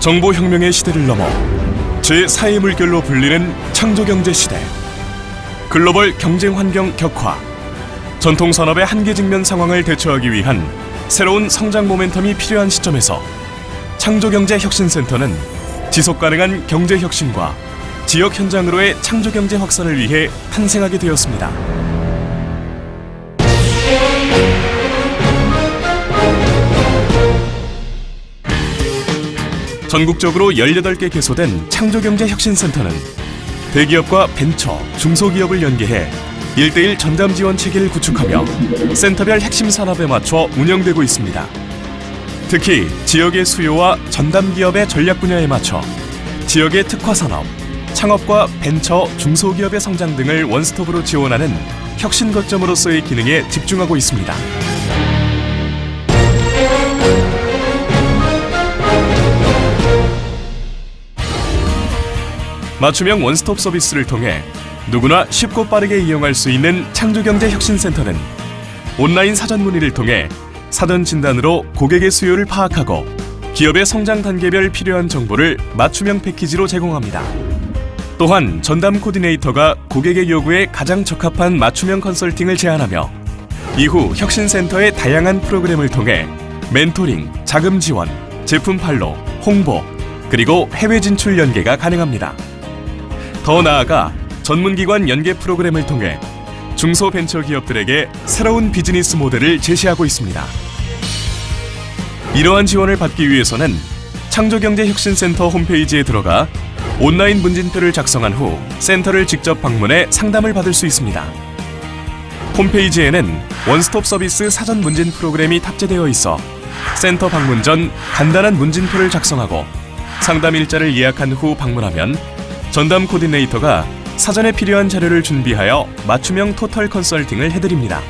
정보혁명의 시대를 넘어 제4의 물결로 불리는 창조경제 시대 글로벌 경쟁 환경 격화 전통 산업의 한계 직면 상황을 대처하기 위한 새로운 성장 모멘텀이 필요한 시점에서 창조경제 혁신센터는 지속 가능한 경제 혁신과 지역 현장으로의 창조경제 확산을 위해 탄생하게 되었습니다. 전국적으로 18개 개소된 창조경제 혁신센터는 대기업과 벤처, 중소기업을 연계해 1대1 전담 지원 체계를 구축하며 센터별 핵심 산업에 맞춰 운영되고 있습니다. 특히 지역의 수요와 전담 기업의 전략 분야에 맞춰 지역의 특화 산업, 창업과 벤처, 중소기업의 성장 등을 원스톱으로 지원하는 혁신 거점으로서의 기능에 집중하고 있습니다. 맞춤형 원스톱 서비스를 통해 누구나 쉽고 빠르게 이용할 수 있는 창조경제 혁신센터는 온라인 사전 문의를 통해 사전 진단으로 고객의 수요를 파악하고 기업의 성장 단계별 필요한 정보를 맞춤형 패키지로 제공합니다. 또한 전담 코디네이터가 고객의 요구에 가장 적합한 맞춤형 컨설팅을 제안하며 이후 혁신센터의 다양한 프로그램을 통해 멘토링, 자금 지원, 제품 판로, 홍보, 그리고 해외 진출 연계가 가능합니다. 더 나아가 전문기관 연계 프로그램을 통해 중소벤처기업들에게 새로운 비즈니스 모델을 제시하고 있습니다. 이러한 지원을 받기 위해서는 창조경제혁신센터 홈페이지에 들어가 온라인 문진표를 작성한 후 센터를 직접 방문해 상담을 받을 수 있습니다. 홈페이지에는 원스톱 서비스 사전 문진 프로그램이 탑재되어 있어 센터 방문 전 간단한 문진표를 작성하고 상담 일자를 예약한 후 방문하면 전담 코디네이터가 사전에 필요한 자료를 준비하여 맞춤형 토털 컨설팅을 해드립니다.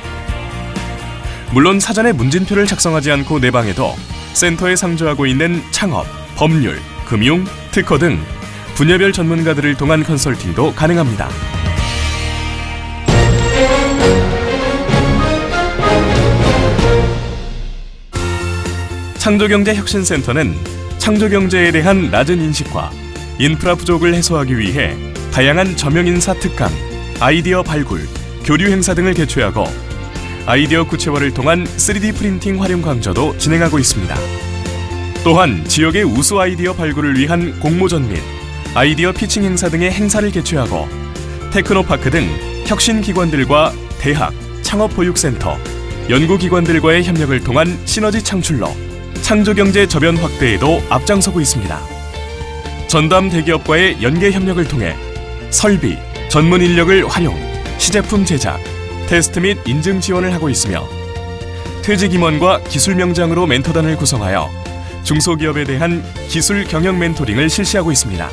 물론 사전에 문진표를 작성하지 않고 내방해도 센터에 상주하고 있는 창업, 법률, 금융, 특허 등 분야별 전문가들을 통한 컨설팅도 가능합니다. 창조경제혁신센터는 창조경제에 대한 낮은 인식과 인프라 부족을 해소하기 위해 다양한 저명인사 특강, 아이디어 발굴, 교류 행사 등을 개최하고 아이디어 구체화를 통한 3D 프린팅 활용 강좌도 진행하고 있습니다. 또한 지역의 우수 아이디어 발굴을 위한 공모전 및 아이디어 피칭 행사 등의 행사를 개최하고 테크노파크 등 혁신 기관들과 대학, 창업 보육센터, 연구기관들과의 협력을 통한 시너지 창출로 창조경제 저변 확대에도 앞장서고 있습니다. 전담 대기업과의 연계 협력을 통해 설비, 전문 인력을 활용, 시제품 제작, 테스트 및 인증 지원을 하고 있으며 퇴직 임원과 기술 명장으로 멘토단을 구성하여 중소기업에 대한 기술 경영 멘토링을 실시하고 있습니다.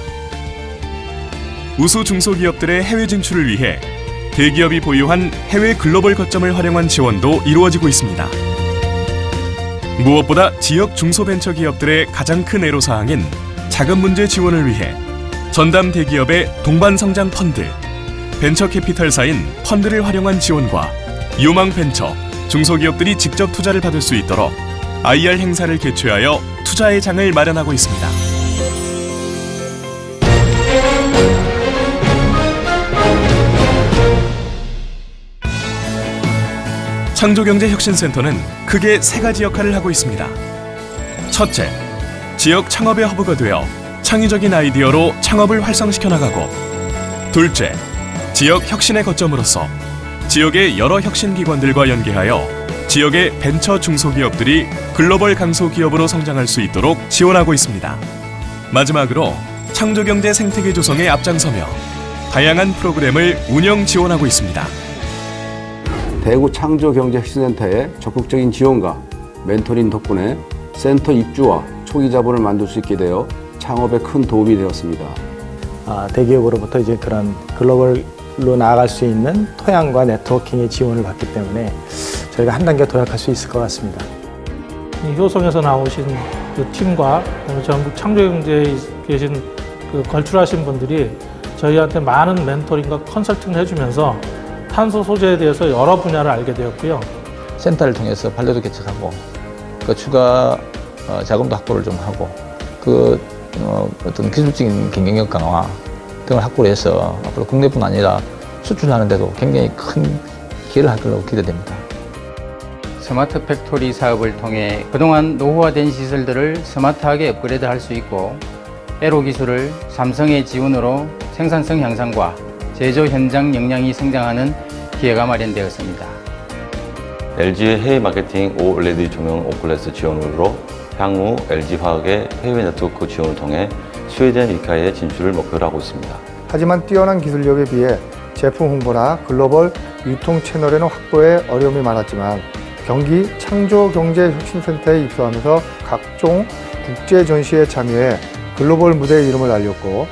우수 중소기업들의 해외 진출을 위해 대기업이 보유한 해외 글로벌 거점을 활용한 지원도 이루어지고 있습니다. 무엇보다 지역 중소벤처기업들의 가장 큰 애로사항인 자금 문제 지원을 위해 전담 대기업의 동반 성장 펀드, 벤처 캐피탈사인 펀드를 활용한 지원과 유망 벤처, 중소기업들이 직접 투자를 받을 수 있도록 IR 행사를 개최하여 투자의 장을 마련하고 있습니다. 창조경제혁신센터는 크게 세 가지 역할을 하고 있습니다. 첫째, 지역 창업의 허브가 되어 창의적인 아이디어로 창업을 활성시켜 나가고 둘째, 지역 혁신의 거점으로서 지역의 여러 혁신 기관들과 연계하여 지역의 벤처 중소기업들이 글로벌 강소 기업으로 성장할 수 있도록 지원하고 있습니다. 마지막으로 창조경제 생태계 조성에 앞장서며 다양한 프로그램을 운영 지원하고 있습니다. 대구 창조경제혁신센터의 적극적인 지원과 멘토링 덕분에 센터 입주와 초기 자본을 만들 수 있게 되어 창업에 큰 도움이 되었습니다. 아, 대기업으로부터 이제 그런 글로벌로 나아갈 수 있는 토양과 네트워킹의 지원을 받기 때문에 저희가 한 단계 도약할 수 있을 것 같습니다. 이 효성에서 나오신 그 팀과 전국 창조경제에 계신 그 걸출하신 분들이 저희한테 많은 멘토링과 컨설팅을 해주면서 탄소 소재에 대해서 여러 분야를 알게 되었고요. 센터를 통해서 판례도 개척하고 그 추가 어, 자금도 확보를 좀 하고 그 어, 어떤 기술적인 경쟁력 강화 등을 확보를 해서 앞으로 국내뿐 아니라 수출하는 데도 굉장히 큰 기여를 할 걸로 기대됩니다. 스마트 팩토리 사업을 통해 그동안 노후화된 시설들을 스마트하게 업그레이드 할 수 있고 에로 기술을 삼성의 지원으로 생산성 향상과 제조 현장 역량이 성장하는 기회가 마련되었습니다. LG의 해외 마케팅 OLED 조명 오클래스 지원으로 향후 LG화학의 해외 네트워크 지원을 통해 스웨덴 리카에 진출을 목표로 하고 있습니다. 하지만 뛰어난 기술력에 비해 제품 홍보나 글로벌 유통 채널에는 확보에 어려움이 많았지만 경기 창조경제혁신센터에 입소하면서 각종 국제 전시에 참여해 글로벌 무대의 이름을 알렸고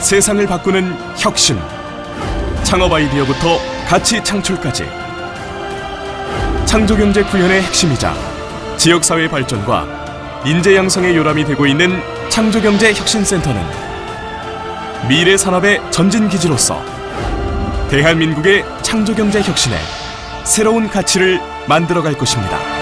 세상을 바꾸는 혁신. 창업 아이디어부터 가치 창출까지. 창조경제 구현의 핵심이자 지역사회 발전과 인재 양성의 요람이 되고 있는 창조경제 혁신센터는 미래 산업의 전진 기지로서 대한민국의 창조경제 혁신에 새로운 가치를 만들어갈 것입니다.